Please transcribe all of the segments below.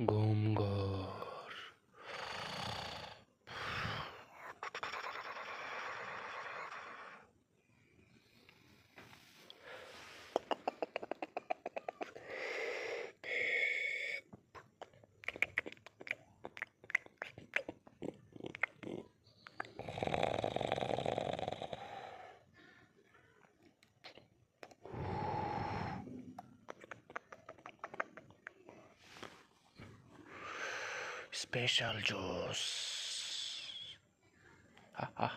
घूमगा special juice. Haha. ha.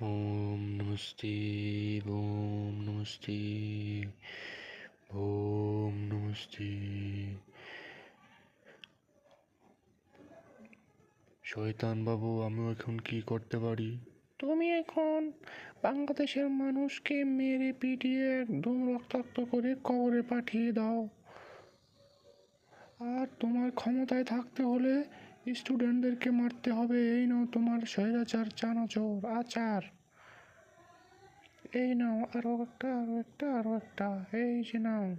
Om Namaste, Om Namaste, Om Namaste. বাবু আমি এখন কি করতে পারি? তুমি এখন বাংলাদেশের মানুষকে মেরে পিটিয়ে একদম রক্তাক্ত করে কবরে পাঠিয়ে দাও। আর তোমার ক্ষমতায় থাকতে হলে স্টুডেন্টদেরকে মারতে হবে। এই নাও তোমার স্বৈরাচার, চানাচোর, আচার। এই নাও আরও একটা আরও একটা আরও একটা। এই যে নাও।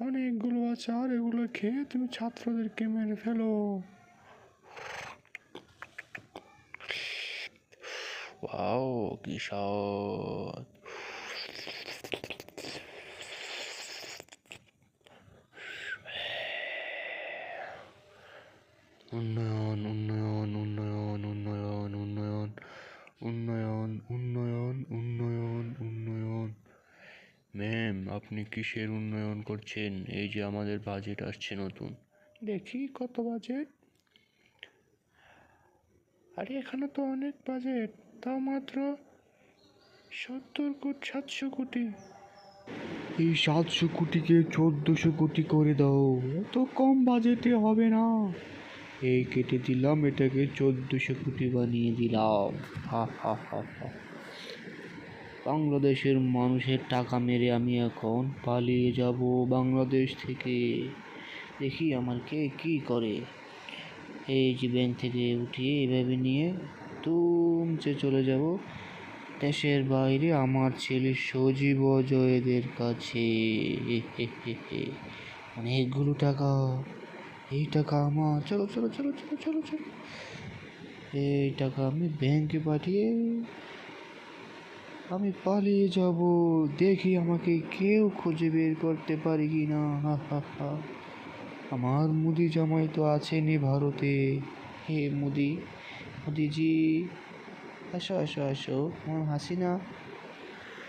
অনেকগুলো আচার, এগুলো খেয়ে তুমি ছাত্রদেরকে মেরে ফেলো। ওয়াও কি উন্নয়ন উন্নয়ন উন্নয়ন উন্নয়ন উন্নয়ন উন্নয়ন উন্নয়ন উন্নয়ন ম্যাম আপনি কিসের উন্নয়ন করছেন? এই যে আমাদের বাজেট আসছে নতুন। দেখি কত বাজেট আরে, এখানে তো অনেক বাজেট তাও মাত্র সত্তর কোটি, সাতশো কোটি। এই সাতশো কোটিকে চোদ্দশো কোটি করে দাও। এত কম বাজেটে হবে না। এই কেটে দিলাম, এটাকে চোদ্দশো কোটি বানিয়ে দিলাম। হা হা হা হা। বাংলাদেশের মানুষের টাকা মেরে আমি এখন পালিয়ে যাব বাংলাদেশ থেকে। দেখি আমার কে কি করে। এই যে ব্যাংক থেকে উঠিয়ে এভাবে নিয়ে তুমচে চলে যাব, দেশের বাইরে আমার ছেলে সজীব অজয়দের কাছে। অনেকগুলো টাকা, এই টাকা আমার। চলো চলো চলো চলো চলো চলো। এই টাকা আমি ব্যাংকে পাঠিয়ে আমি পালিয়ে যাব। দেখি আমাকে কেউ খুঁজে বের করতে পারি কি না হা হা হা আমার মুদি জামাই তো আছেনই ভারতে। হে মুদি মুদিজি আসো আসো আসো আমার হাসিনা।